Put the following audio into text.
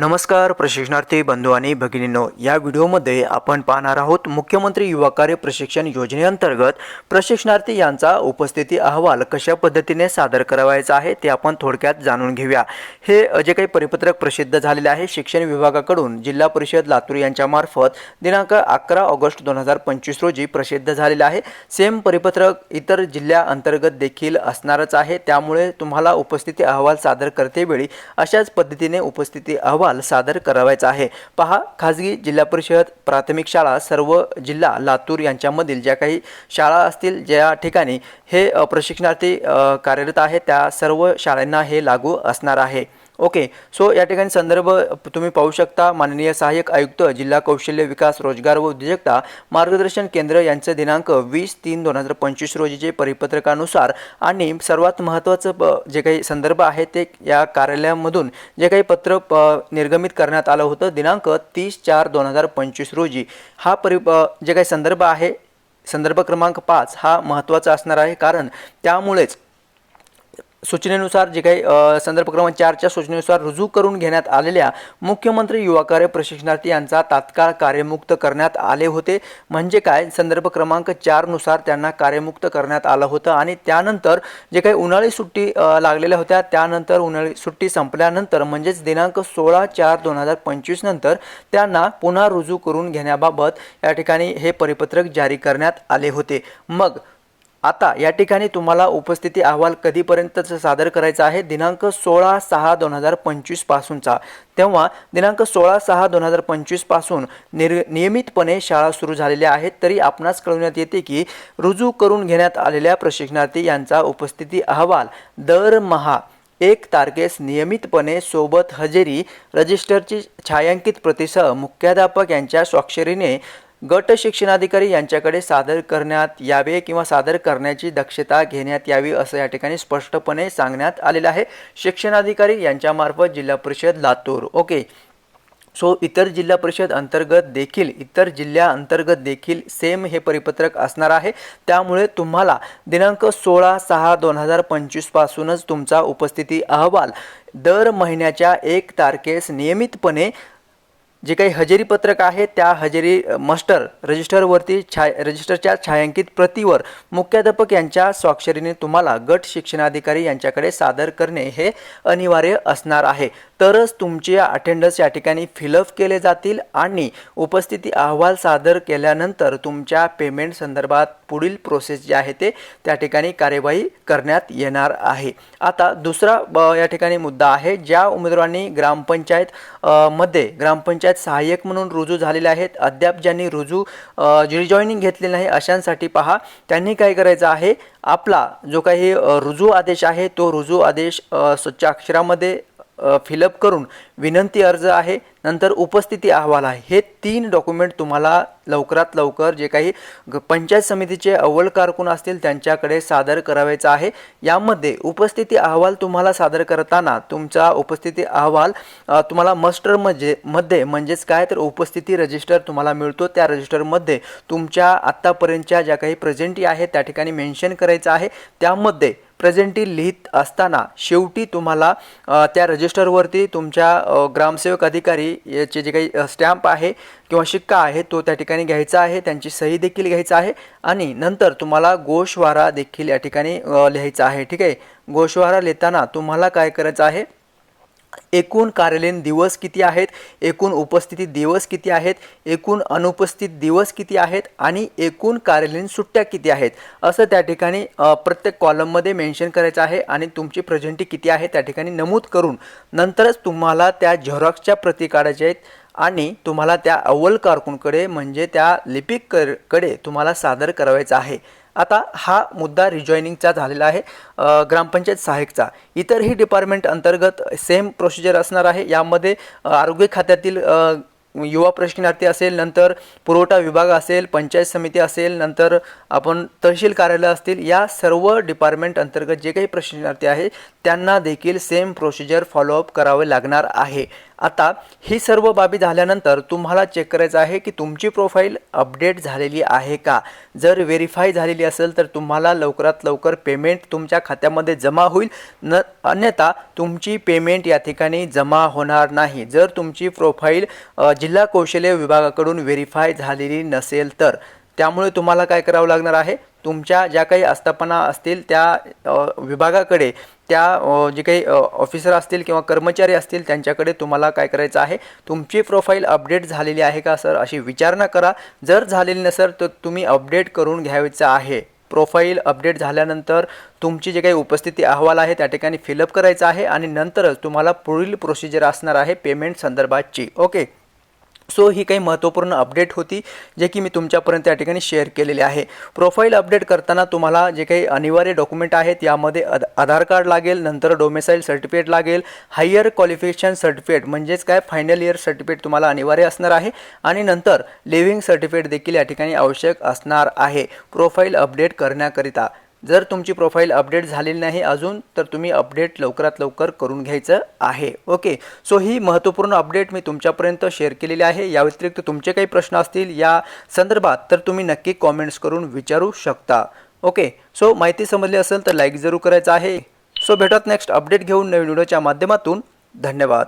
नमस्कार प्रशिक्षणार्थी बंधू आणि भगिनींनो. या व्हिडिओमध्ये आपण पाहणार आहोत मुख्यमंत्री युवा कार्य प्रशिक्षण योजनेअंतर्गत प्रशिक्षणार्थी यांचा उपस्थिती अहवाल कशा पद्धतीने सादर करावायचा आहे ते आपण थोडक्यात जाणून घेऊया. हे जे काही परिपत्रक प्रसिद्ध झालेले आहे शिक्षण विभागाकडून जिल्हा परिषद लातूर यांच्यामार्फत दिनांक अकरा ऑगस्ट दोन हजार पंचवीस रोजी प्रसिद्ध झालेले आहे. सेम परिपत्रक इतर जिल्ह्याअंतर्गत देखील असणारच आहे. त्यामुळे तुम्हाला उपस्थिती अहवाल सादर करतेवेळी अशाच पद्धतीने उपस्थिती अहवाल सादर करावायचा आहे. पहा खाजगी जिल्हा परिषद प्राथमिक शाळा सर्व जिल्हा लातूर यांच्यामधील ज्या काही शाळा असतील ज्या ठिकाणी हे प्रशिक्षणार्थी कार्यरत आहे त्या सर्व शाळांना हे लागू असणार आहे. ओके सो या ठिकाणी संदर्भ तुम्ही पाहू शकता. माननीय सहाय्यक आयुक्त जिल्हा कौशल्य विकास रोजगार व उद्योजकता मार्गदर्शन केंद्र यांचं दिनांक वीस तीन दोन हजार पंचवीस रोजीचे परिपत्रकानुसार आणि सर्वात महत्त्वाचं प- जे काही संदर्भ आहे ते या कार्यालयामधून जे काही पत्र प- निर्गमित करण्यात आलं होतं दिनांक तीस चार दोन हजार पंचवीस रोजी. हा परि जे काही संदर्भ आहे संदर्भ क्रमांक पाच हा महत्त्वाचा असणार आहे कारण त्यामुळेच सूचनेनुसार जे काही संदर्भ क्रमांक चारच्या सूचनेनुसार रुजू करून घेण्यात आलेल्या मुख्यमंत्री युवा कार्य प्रशिक्षणार्थी यांचा तात्काळ कार्यमुक्त करण्यात आले होते. म्हणजे काय? संदर्भ क्रमांक चारनुसार त्यांना कार्यमुक्त करण्यात आलं होतं आणि त्यानंतर जे काही उन्हाळी सुट्टी लागलेल्या होत्या त्यानंतर उन्हाळी सुट्टी संपल्यानंतर म्हणजेच दिनांक सोळा चार दोन हजार पंचवीस नंतर त्यांना पुन्हा रुजू करून घेण्याबाबत या ठिकाणी हे परिपत्रक जारी करण्यात आले होते. मग आता या ठिकाणी तुम्हाला उपस्थिती अहवाल कधीपर्यंतच सादर करायचा आहे? दिनांक सोळा सहा दोन हजार पंचवीस पासूनचा. तेव्हा दिनांक सोळा सहा दोन हजार पंचवीसपासून निर नियमितपणे शाळा सुरू झालेल्या आहेत तरी आपणास कळवण्यात येते की रुजू करून घेण्यात आलेल्या प्रशिक्षणार्थी यांचा उपस्थिती अहवाल दरमहा एक तारखेस नियमितपणे सोबत हजेरी रजिस्टरची छायांकित प्रतिसह मुख्याध्यापक यांच्या स्वाक्षरीने गट शिक्षणाधिकारी यांच्याकडे सादर करण्यात यावे किंवा सादर करण्याची दक्षता घेण्यात यावी असं या ठिकाणी स्पष्टपणे सांगण्यात आलेलं आहे. शिक्षणाधिकारी यांच्यामार्फत जिल्हा परिषद लातूर. ओके. सो इतर जिल्हा परिषद अंतर्गत देखील इतर जिल्ह्याअंतर्गत देखील सेम हे परिपत्रक असणार आहे. त्यामुळे तुम्हाला दिनांक सोळा सहा दोन हजार पंचवीसपासूनच तुमचा उपस्थिती अहवाल दर महिन्याच्या एक तारखेस नियमितपणे जे काही हजेरी पत्रक आहे त्या हजेरी मस्टर रजिस्टरवरती छाय रजिस्टरच्या छायांकित प्रतीवर मुख्याध्यापक यांच्या स्वाक्षरीने तुम्हाला गट शिक्षणाधिकारी यांच्याकडे सादर करणे हे अनिवार्य असणार आहे. तरच तुमचे अटेंडन्स या ठिकाणी फिलअप केले जातील आणि उपस्थिती अहवाल सादर केल्यानंतर तुमच्या पेमेंट संदर्भात पुढील प्रोसेस जे आहे ते त्या ठिकाणी कार्यवाही करण्यात येणार आहे. आता दुसरा ब- या ठिकाणी मुद्दा आहे. ज्या उमेदवारांनी ग्रामपंचायत मध्ये ग्रामपंचायत त्यात सहाय्यक म्हणून रुजू झालेले आहेत. अद्याप ज्यांनी रुजू रिजॉईनिंग घेतलेली नाही अशांसाठी पहा त्यांनी काय करायचं आहे? आपला जो काही रुजू आदेश आहे तो रुजू आदेश स्वच्छ अक्षरामध्ये फिलअप करून विनंती अर्ज आहे नंतर उपस्थिती अहवाल आहे. हे तीन डॉक्युमेंट तुम्हाला लवकरात लवकर जे काही ग- पंचायत समितीचे अव्वल कारकून असतील त्यांच्याकडे सादर करावायचं आहे. यामध्ये उपस्थिती अहवाल तुम्हाला सादर करताना तुमचा उपस्थिती अहवाल तुम्हाला मस्टर म्हणजे मध्ये म्हणजेच काय तर उपस्थिती रजिस्टर तुम्हाला मिळतो. त्या रजिस्टरमध्ये तुमच्या आत्तापर्यंतच्या ज्या काही प्रेझेंटी आहेत त्या ठिकाणी मेन्शन करायचं आहे. त्यामध्ये प्रेझेंटी लिहित असताना शेवटी तुम्हाला त्या रजिस्टरवरती तुमच्या ग्रामसेवक अधिकारी याचे जे काही स्टॅम्प आहे किंवा शिक्का आहे तो त्या ठिकाणी घ्यायचा आहे त्यांची सही देखील घ्यायचा आहे आणि नंतर तुम्हाला गोशवारा देखील या ठिकाणी लिहायचा आहे. ठीक आहे? गोशवारा लिहिताना तुम्हाला काय करायचं आहे? एकूण कार्यालयीन दिवस किती आहेत? एकूण उपस्थिती दिवस किती आहेत? एकूण अनुपस्थित दिवस किती आहेत? आणि एकूण कार्यालयीन सुट्ट्या किती आहेत? असं त्या ठिकाणी प्रत्येक कॉलममध्ये मेन्शन करायचं आहे आणि तुमची प्रेझेंटी किती आहे त्या ठिकाणी नमूद करून नंतरच तुम्हाला त्या झेरॉक्सच्या प्रती काढायच्या आहेत. आणि तुम्हाला त्या अव्वल कारकूनकडे म्हणजे त्या लिपिककडे तुम्हाला सादर करावायचा आहे. आता हा मुद्दा रिजॉईनिंगचा झालेला आहे ग्रामपंचायत सहाय्यकचा इतरही डिपार्टमेंट अंतर्गत सेम प्रोसिजर असणार आहे. यामध्ये आरोग्य खात्यातील युवा प्रशिक्षणार्थी असेल नंतर पुरवठा विभाग असेल पंचायत समिती असेल नंतर आपण तहसील कार्यालय असतील या सर्व डिपार्टमेंट अंतर्गत जे काही प्रशिक्षणार्थी आहे त्यांना देखील सेम प्रोसिजर फॉलोअप करावे लागणार आहे. आता ही सर्व बाबी झाल्यानंतर तुम्हाला चेक करायचं आहे की तुमची प्रोफाईल अपडेट झालेली आहे का? जर व्हेरीफाय झालेली असेल तर तुम्हाला लवकरात लवकर पेमेंट तुमच्या खात्यामध्ये जमा होईल. न अन्यथा तुमची पेमेंट या ठिकाणी जमा होणार नाही. जर तुमची प्रोफाईल जिल्हा कौशल्य विभागाकडून व्हेरीफाय झालेली नसेल तर. त्यामुळे तुम्हाला काय करावं लागणार आहे? तुमच्या ज्या काही आस्थापना असतील त्या विभागाकडे त्या जे काही ऑफिसर असतील किंवा कर्मचारी असतील त्यांच्याकडे तुम्हाला काय करायचं आहे? तुमची प्रोफाईल अपडेट झालेली आहे का सर अशी विचारणा करा. जर झालेली नसेल तर तुम्ही अपडेट करून घ्यायचं आहे. प्रोफाईल अपडेट झाल्यानंतर तुमची जे काही उपस्थिती अहवाल आहे त्या ठिकाणी फिलअप करायचा आहे आणि नंतरच तुम्हाला पुढील प्रोसिजर असणार आहे पेमेंट संदर्भातची. ओके सो ही काही महत्त्वपूर्ण अपडेट होती जे की मी तुमच्यापर्यंत या ठिकाणी शेअर केलेली आहे. प्रोफाईल अपडेट करताना तुम्हाला जे काही अनिवार्य डॉक्युमेंट आहेत यामध्ये अद आधार कार्ड लागेल नंतर डोमेसाईल सर्टिफिकेट लागेल हायर क्वालिफिकेशन सर्टिफिकेट म्हणजेच काय? फायनल इयर सर्टिफिकेट तुम्हाला अनिवार्य असणार आहे आणि नंतर लिव्हिंग सर्टिफिकेट देखील या ठिकाणी आवश्यक असणार आहे. प्रोफाईल अपडेट करण्याकरिता. जर तुमची प्रोफाईल अपडेट झालेली नाही अजून तर तुम्ही अपडेट लवकरात लवकर करून घ्यायचं आहे. ओके सो ही महत्त्वपूर्ण अपडेट मी तुमच्यापर्यंत शेअर केलेली आहे. या व्यतिरिक्त तुमचे काही प्रश्न असतील या संदर्भात तर तुम्ही नक्की कॉमेंट्स करून विचारू शकता. ओके सो माहिती समजली असेल तर लाईक जरूर करायचं आहे. सो भेटत नेक्स्ट अपडेट घेऊन नवीन व्हिडिओच्या माध्यमातून. धन्यवाद.